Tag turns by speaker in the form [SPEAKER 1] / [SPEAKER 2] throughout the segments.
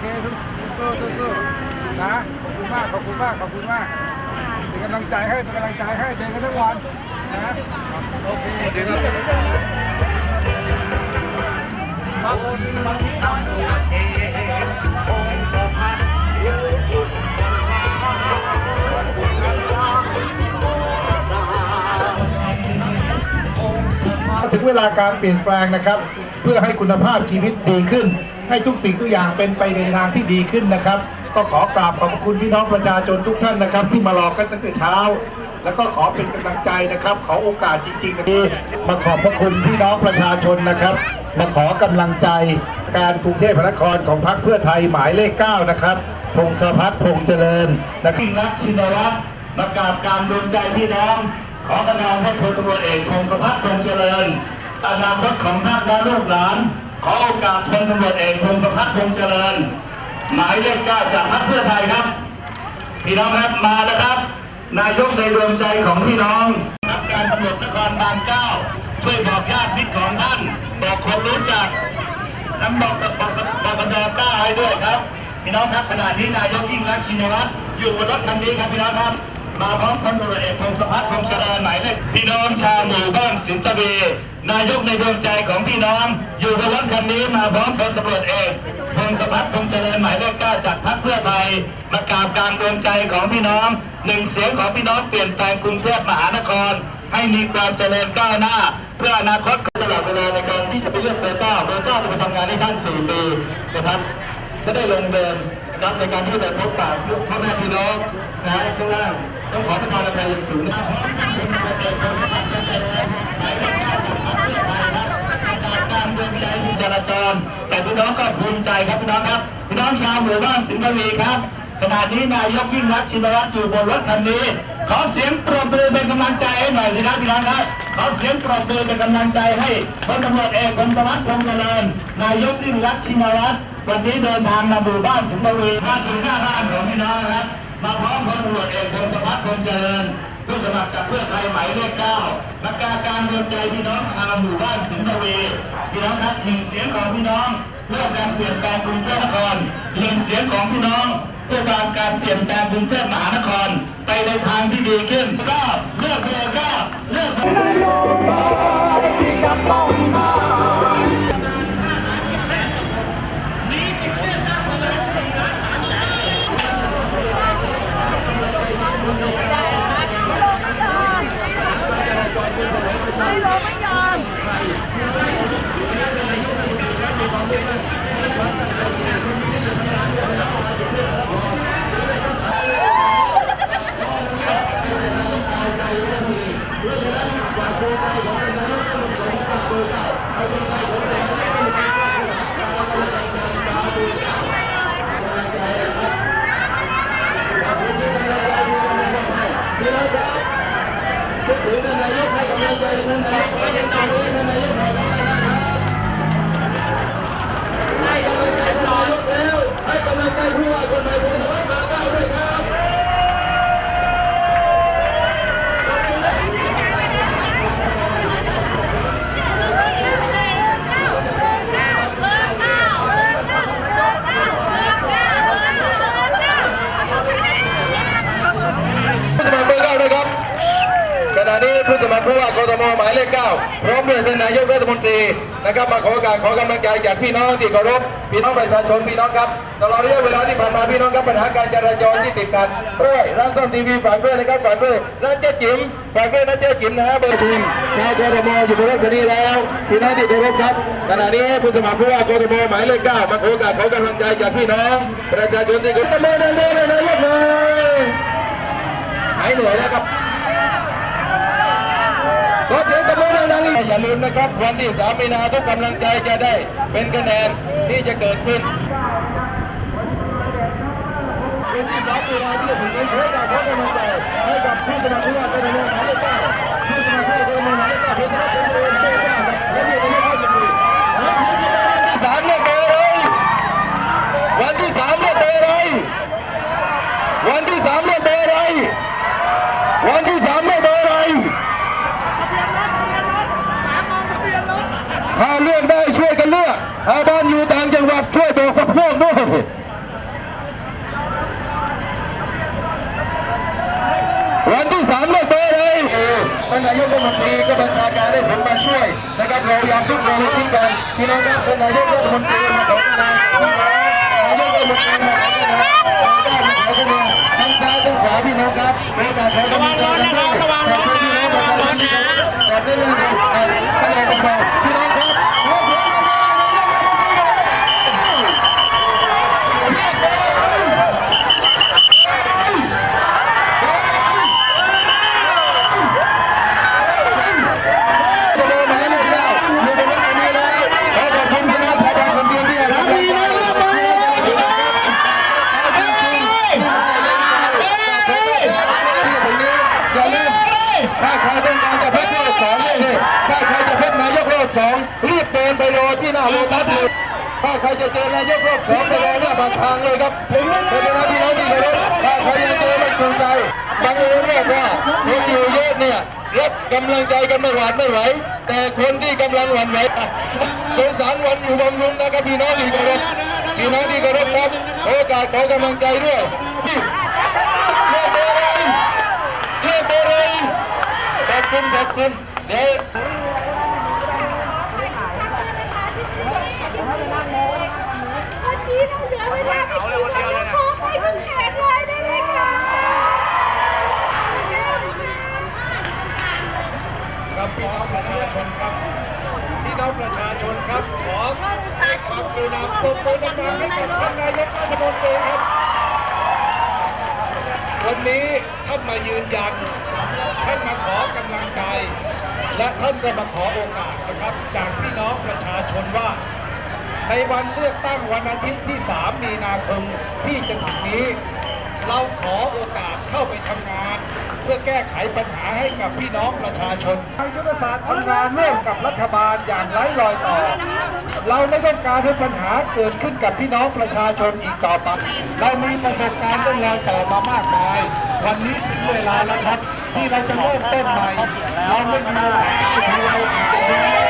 [SPEAKER 1] เคสู้สู้สู้นะขอบคุณมากขอบคุณมากขอบคุณมากเป็นกำลังใจให้เป็นกำลังใจให้เดินกันทั้งวันนะโอเคเดี๋ยวเราถึงเวลาการเปลี่ยนแปลงนะครับ เพื่อให้คุณภาพชีวิตดีขึ้น ให้ทุกสิ่งทุกอย่างเป็นไปในทางที่ดีขึ้นนะครับ ก็ขอกราบขอบพระคุณพี่น้องประชาชนทุกท่านนะครับ ที่มารอกันตั้งแต่เช้า แล้วก็ขอเป็นกำลังใจนะครับ ขอโอกาสจริงๆนะพี่มาขอบพระคุณพี่น้องประชาชนนะครับ มาขอกำลังใจการกรุงเทพมหานครของพรรคเพื่อไทยหมายเลข 9 นะครับพงศพัฒน์พงษ์เจริญนะครับรักชินวัตรประกาศการดวงใจพี่น้อง ขอกำลังให้พลตำรวจเอกพงศพัฒน์พงษ์เจริญอนาคตของท่านและลูกหลาน ขอโอกาสพลตำรวจเอกพงศพัฒน์พงเจริญ หมายเลขเก้าจากพรรคเพื่อไทยครับ พี่น้องครับมาแล้วครับ นายกในดวงใจของพี่น้องรับการตำรวจนครบาลเก้าช่วยบอกญาติมิตรของท่านบอกคนรู้จักทั้งบอกกับบอกกับอกกับดอต้าให้ด้วยครับ พี่น้องครับขณะนี้นายกยิ่งรักชินวัตรอยู่บนรถคันนี้ครับพี่น้องครับ มาพร้อมพลตำรวจเอกพงศพัฒน์พงเจริญหมายเลขพี่น้องชาวหมู่บ้านสินตะเบี นายกในดวงใจของพี่น้อง อยู่บนรถคันนี้มาพร้อมพลตำรวจเอกพงศพัฒน์พงเจริญหมายเลขเก้าจากพรรคเพื่อไทยมากราบกลางดวงใจของพี่น้องหนึ่งเสียงของพี่น้องเปลี่ยนแปลงกรุงเทพมหานคร ให้มีความเจริญก้าวหน้า เพื่ออนาคตสลับเวลาในการที่จะไปเลือกเบอร์เก้าเบอร์เก้าจะไปทำงานให้ท่านสี่ปีนะครับก็ได้ลงเดินนะครับในการที่จะพบปะพ่อแม่พี่น้องนะข้างล่างต้องขอประทานอภัยอย่างสูงนะครับพร้อมกันเป็นประเด็นคนที่ทำเจริญ กาศการดวงใจจราจร แต่พี่น้องก็ภูมิใจครับพี่น้องครับพี่น้องชาวหมู่บ้านสิงห์บุรีครับขณะนี้นายกยิ่งรักชินวัตรอยู่บนรถคันนี้ ขอเสียงปรบมือเป็นกำลังใจให้หน่อยสิครับพี่น้องครับขอเสียงปรบมือเป็นกำลังใจให้พลตำรวจเอกพลสวัสดิ์พงษ์เจริญนายกยิ่งรักชินวัตรวันนี้เดินทางมาหมู่บ้านสิงห์บุรีมาถึงหน้าบ้านของพี่น้องนะครับมาพร้อมพลตำรวจเอกพงศพัฒน์พงษ์เจริญ ผู้สมัครจากเพื่อไทยหมายเลขเก้าประกาศการดวงใจพี่น้องชาวหมู่บ้านสิงห์บุรีพี่น้องครับหนึ่งเสียงของพี่น้อง เพื่อการเปลี่ยนแปลงกรุงเทพมหานครหนึ่งเสียงของพี่น้องเพื่อการการเปลี่ยนแปลงกรุงเทพมหานคร ไปในทางที่ดีขึ้นก็เลือกเบอร์ก้าเลือก
[SPEAKER 2] พร้อมด้วยท่านนายกรัฐมนตรีนะครับมาขอการขอกำลังใจจากพี่น้องที่เคารพพี่น้องประชาชนพี่น้องครับตลอดระยะเวลาที่ผ่านมาพี่น้องครับปัญหาการจราจรที่ติดขัดด้วยร้านซ่อมทีวีฝากด้วยนะครับฝากด้วยร้านเจ๊จิ๋มฝากด้วยนะเจ๊จิ๋มนะฮะเบอร์ทีมชาวกทมอยู่บนรถคันนี้แล้วพี่น้องที่เคารพครับขณะนี้ผู้สมัครผู้ว่ากทมหมายเลขเก้ามาขอการขอกำลังใจจากพี่น้อง ประชาชนที่เคารพตะโมเดินเดินเลยนเลยหายเหนื่อยแล้วครับ ขอเสียงตบมื อดังๆอย่าลืมนะครับวันที่3มีนาทุกกำลังใจจะได้เป็นคะแนนที่จะเกิดขึ้นวันที่3มีนาที่จะถึงนี้ขอการขอกำลังใจให้กับผู้สมัครผู้ว่ากทมหมายเลขเก้าผู้สมัครผู้ว่ากทมหมายเลขเก้าผู้สมัครผู้ว่าหมายเลขเก้าครับและที่จะเลือกเข้าสู่วันที่3เลือกเบอร์อะไรวันที่3เลือกเบอร์อะไรวันที่3เลือกเบอร์อะไรวันที่3เลื อาบ้านอยู่ต่างจังหวัดช่วยบอกพวกด้วยวันที่สามเลือกเบอเลยท่านนายกรัฐมนตรีก็บัญชาการให้ผมมาช่วยนะครับเรายามทุกเราทิ้งกันพี่น้องครับท่านนายกรัฐมนตรีมาขอคะแนนนายกรัฐมนตรีมาขอคะแนนมาขอคะแนนทั้งซ้ายทั้งขวาพี่น้องครับโอกาสขอกำลังใจกันด้วยแต่พี่น้องประชาชนที่แต่ได้เรื่องคะแนนเป็นเบาพี่น้องครับาปากทางเลยครับเป็นไงนะพี่น้องที่เคารพถ้าใครจะเจอไม่จูงใจบังเอิญเนี่ยว่าคนอยู่เยอะเนี่ยรับกำลังใจกันไม่หวาดไม่ไหว แต่คนที่กำลังหวั่นไหวสงสารวันอยู่บำรุงนะครับพี่น้องที่เคารพพี่น้องที่เคารพครับโอกาสขอกำลังใจด้วยเลือกเบอร์อะไรเลือกเบอร์อะไรขอบคุณขอบคุณเดี๋ยว
[SPEAKER 3] แล้วขอไปถึงแขนเลยได้ไหมคะ
[SPEAKER 4] ครับพี่น้องประชาชนครับพี่น้องประชาชนครับขอให้ความกรุณาปรบมือดังๆให้กับท่านนายกรัฐมนตรีครับ วันนี้ท่านมายืนยัน ท่านมาขอกำลังใจ และท่านก็มาขอโอกาสนะครับ จากพี่น้องประชาชนว่า ในวันเลือกตั้งวันอาทิตย์ที่ 3 มีนาคมที่จะถึงนี้ เราขอโอกาสเข้าไปทำงาน เพื่อแก้ไขปัญหาให้กับพี่น้องประชาชนทางยุทธศาสตร์ทำงานร่วมกับรัฐบาลอย่างไร้รอยต่อ เราไม่ต้องการให้ปัญหาเกิดขึ้นกับพี่น้องประชาชนอีกต่อไป เรามีประสบการณ์เรื่องรอยต่อมามากมาย วันนี้ถึงเวลาแล้วครับ ที่เราจะเริ่มต้นใหม่ เราไม่มีเวลาที่เราอาจจะ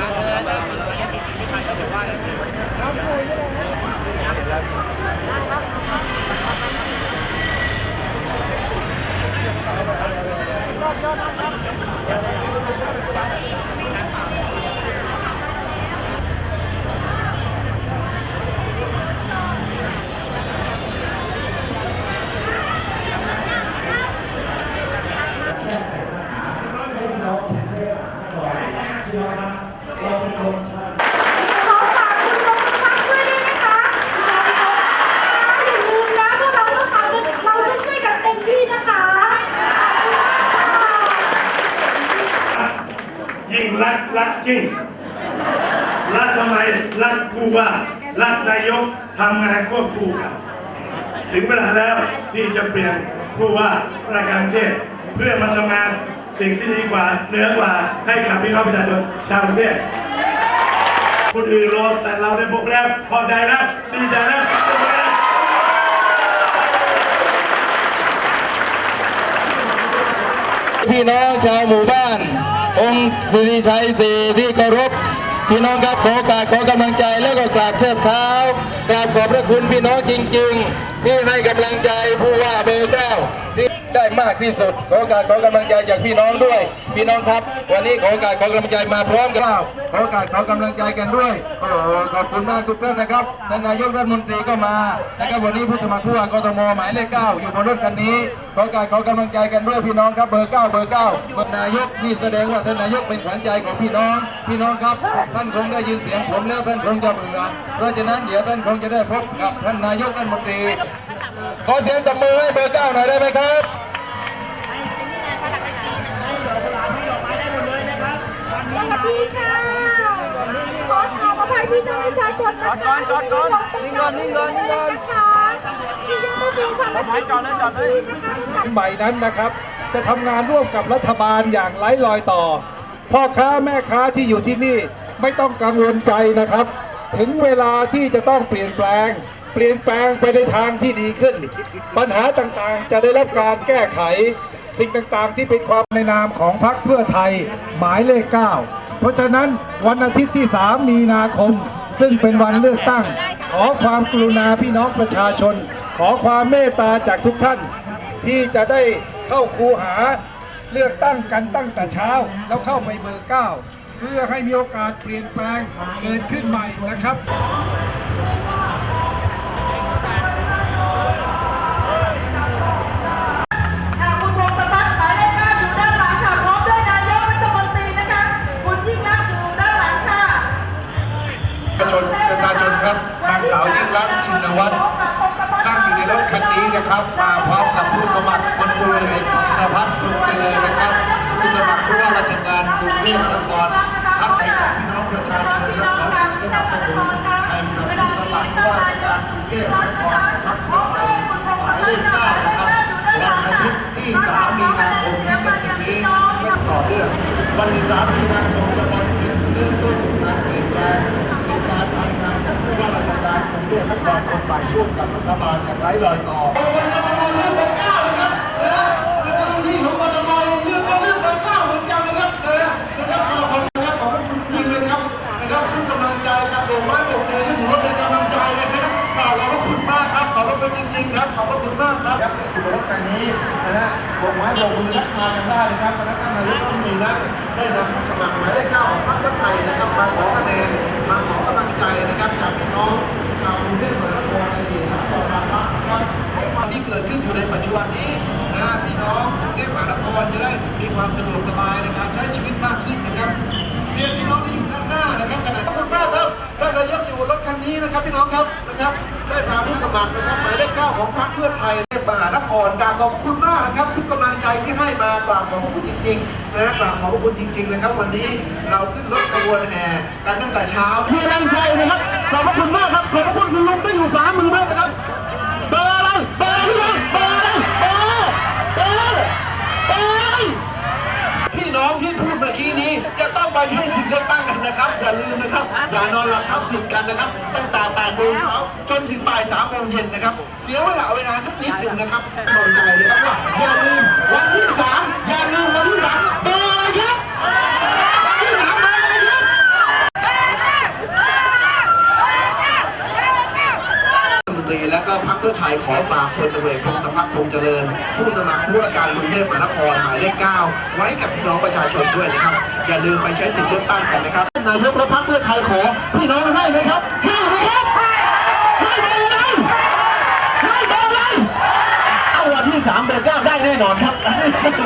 [SPEAKER 4] ้า
[SPEAKER 2] เริ่มเริ่
[SPEAKER 3] มเริ่มเริ่มเริ่ม
[SPEAKER 5] เริ่มเจริง รักทำไม รักผู้ว่า รักนายกทำงานควบคู่กัน ถึงเวลาแล้วที่จะเปลี่ยนผู้ว่าราชการประเทศเพื่อมาทำงานสิ่งที่ดีกว่าเหนือกว่าให้กับพี่น้องประชาชนชาวประเทศคนอื่นรอแต่เราได้พบแล้วพอใจแล้วดีใจแล้ว
[SPEAKER 2] พี่น้องชาวหมู่บ้าน องค์สิริชัยสี่ที่เคารพพี่น้องครับขอโอกาบขอกำลังใจแล้วก็กราบเท้าเท้ากราบขอบพระคุณพี่น้องจริง ๆ ที่ให้กำลังใจผู้ว่าเบอร์เก้าที่ ได้มากที่สุด ขอโอกาสขอกำลังใจจากพี่น้องด้วย พี่น้องครับ วันนี้ขอโอกาสขอกำลังใจมาพร้อมกันขอโอกาสขอกำลังใจกันด้วยโอ้ขอบคุณมากทุกท่านนะครับท่านนายกรัฐมนตรีก็มานะครับวันนี้ผู้สมัครผู้ว่ากทมหมายเลขเก้าอยู่บนรถคันนี้ ขอโอกาสขอกำลังใจกันด้วยพี่น้องครับเบอร์เก้าเบอร์เก้าเบอร์นายกนี่แสดงว่าท่านนายกเป็นขวัญใจของพี่น้อง พี่น้องครับ ท่านคงได้ยินเสียงผมแล้วท่านคงจะเบื่อเพราะฉะนั้นเดี๋ยวท่านคงจะได้พบกับท่านนายกรัฐมนตรีขอเสียงตบมือให้เบอร์เก้าหน่อยได้ไหมครับ
[SPEAKER 3] พี่น้องประชาชนนะคะจอดก่อนจอดก่อนนิ่งก่อนนิ่งก่อนนิ่งก่อน นะคะที่ยังต้องมีภารกิจจอดเลยจอดเลยนะคะ
[SPEAKER 4] ใหม่นั้นนะครับ
[SPEAKER 6] จะทำงานร่วมกับรัฐบาลอย่างไร้รอยต่อ พ่อค้าแม่ค้าที่อยู่ที่นี่ไม่ต้องกังวลใจนะครับ ถึงเวลาที่จะต้องเปลี่ยนแปลง เปลี่ยนแปลงไปในทางที่ดีขึ้น ปัญหาต่างๆ จะได้รับการแก้ไข สิ่งต่างๆ ที่เป็นความในนามของพรรคเพื่อไทยหมายเลข 9 เพราะฉะนั้นวันอาทิตย์ที่ 3 มีนาคม ซึ่งเป็นวันเลือกตั้ง ขอความกรุณาพี่น้องประชาชน ขอความเมตตาจากทุกท่าน ที่จะได้เข้าคูหาเลือกตั้งกันตั้งแต่เช้า แล้วเข้าไปเบอร์ 9 เพื่อให้มีโอกาสเปลี่ยนแปลงเกิดขึ้นใหม่นะครับ สาวยิ่งรักชินวัตรนั่งอยู่ในรถคันนี้นะครับ มาพร้อมกับผู้สมัครคนดูเลยสพัฒน์ตุงเจริญนะครับ ผู้สมัครผู้ว่าราชการกรุงเทพมหานครทักให้กับพี่น้องประชาชนและขอเสียงสนับสนุนให้กับผู้สมัครผู้ว่าราชการกรุงเทพมหานครพรรคเพื่อไทยหมายเลขเก้านะครับวันอาทิตย์ที่3มีนาคมที่จะถึงนี้และต่อเนื่องวันที่3มีนาคมจะเป็นเริ่มต้นการเปลี่ยนแปลงเป็นการทำงานของผู้ว่า การกรุงเทพมหานคนใหม่ร่วมกับรัฐบาลอย่างไร้รอยต่อวันกทมเลือกเบอร์เก้านะครับนะในกรณีของกทมเลือกก็เลือกเบอร์เก้าเหมือนกันนะครับนะนะครับขอบคุณนะครับขอบคุณจริงเลยครับนะครับทุกกำลังใจครับโบกไม้โบกมือก็ถือว่าเป็นกำลังใจเลยนะครับขอบพระคุณมากครับขอบพระคุณจริงๆครับขอบพระคุณมากครับครับอยู่บนรถคันนี้นะฮะโบกไม้โบกมือทักทากันได้นะครับคณะกรรมการนายกรัฐมนตรีนั้นได้นำผู้สมัครหมายเลขเก้าของพรรคเพื่อไทยนะครับมาขอคะแนนมาขอกำลังใจนะครับจากพี่น้อง อยู่ในปันนี้นะพี่น้องกรุงเทพมหานครจะได้มีความสะดวกสบายในการใช้ชีวิตมากขึ้นนะครับเรียนพี่น้องที่อยู่ด้านหน้านะครับขณะขอบคุณมากครับท่านนายกอยู่บนรถคันนี้นะครับ พี่น้องครับนะครับ ได้พาผู้สมัครนะครับหมายเลขเก้าของพรรคเพื่อไทยในมหานครกราบขอบคุณมากนะครับทุกกำลังใจที่ให้มากราบขอบคุณจริงๆนะกราบขอบคุณจริง ๆ นะครับ วันนี้เราขึ้นรถขบวนแห่กันตั้งแต่เช้าที่แรงใจนะครับขอบคุณมากครับขอบ นะครับ อย่าลืมนะครับ อย่านอนหลับทับสิทธิ์กันนะครับ ตั้งแต่8โมงเช้าจนถึงบ่าย3โมงเย็นนะครับ เสียเวลาเวลาสักนิดหนึ่งนะครับขอบใจเลยครับว่าอย่าลืมวันที่สามอย่าลืมวันที่สามเบอร์อะไรครับวันที่สามเบอร์อะไรครับรัฐมนตรีและก็พรรคเพื่อไทยขอฝากพลตำรวจพงศพัฒน์พงเจริญ ผู้สมัครผู้ว่าการกรุงเทพมหานครหมายเลข9ไว้กับพี่น้องประชาชนด้วยนะครับ อย่าลืมไปใช้สิทธิ์เลือกตั้งกันนะครับ นายกและพรรคเพื่อไทยขอพี่น้องให้ไหมครับให้ไหมครับให้เบอร์อะไรให้เบอร์อะไรเอาวันที่3เบอร์9ได้แน่นอนครับ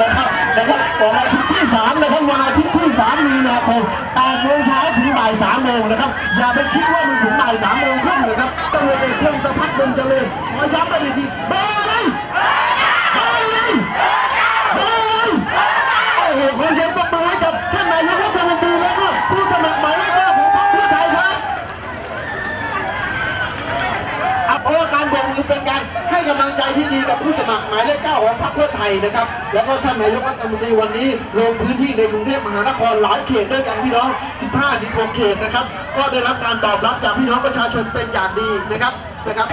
[SPEAKER 6] นะครับนะครับวันอาทิตย์ที่3นะครับวันอาทิตย์ที่3มีนาคม8โมงเช้าถึงบ่าย3โมงนะครับ อย่าไปคิดว่ามันถึงบ่าย3โมงครึ่งนะครับตำรวจเอกพงศพัฒน์พงษ์เจริญขอย้ำกันอีกทีเบอร์อะไรเบอร์อะไรเบอร์อะไรโอ้โหขอเสียงปรบมือให้กับท่านนายกรัฐมนตรีและก็ผู้สมัครหมายเลขเก้าของพรรคเพื่อไทยครับ เพราะว่าการโบกมือเป็นการให้กำลังใจที่ดีกับ ผู้สมัครหมายเลขเก้าของพรรคเพื่อไทยนะครับ แล้วก็ท่านนายกรัฐมนตรีวันนี้ลงพื้นที่ในกรุงเทพมหานครหลายเขตด้วยกันพี่น้อง 15 16 เขตนะครับ ก็ได้รับการตอบรับจากพี่น้องประชาชนเป็นอย่างดีนะครับนะครับ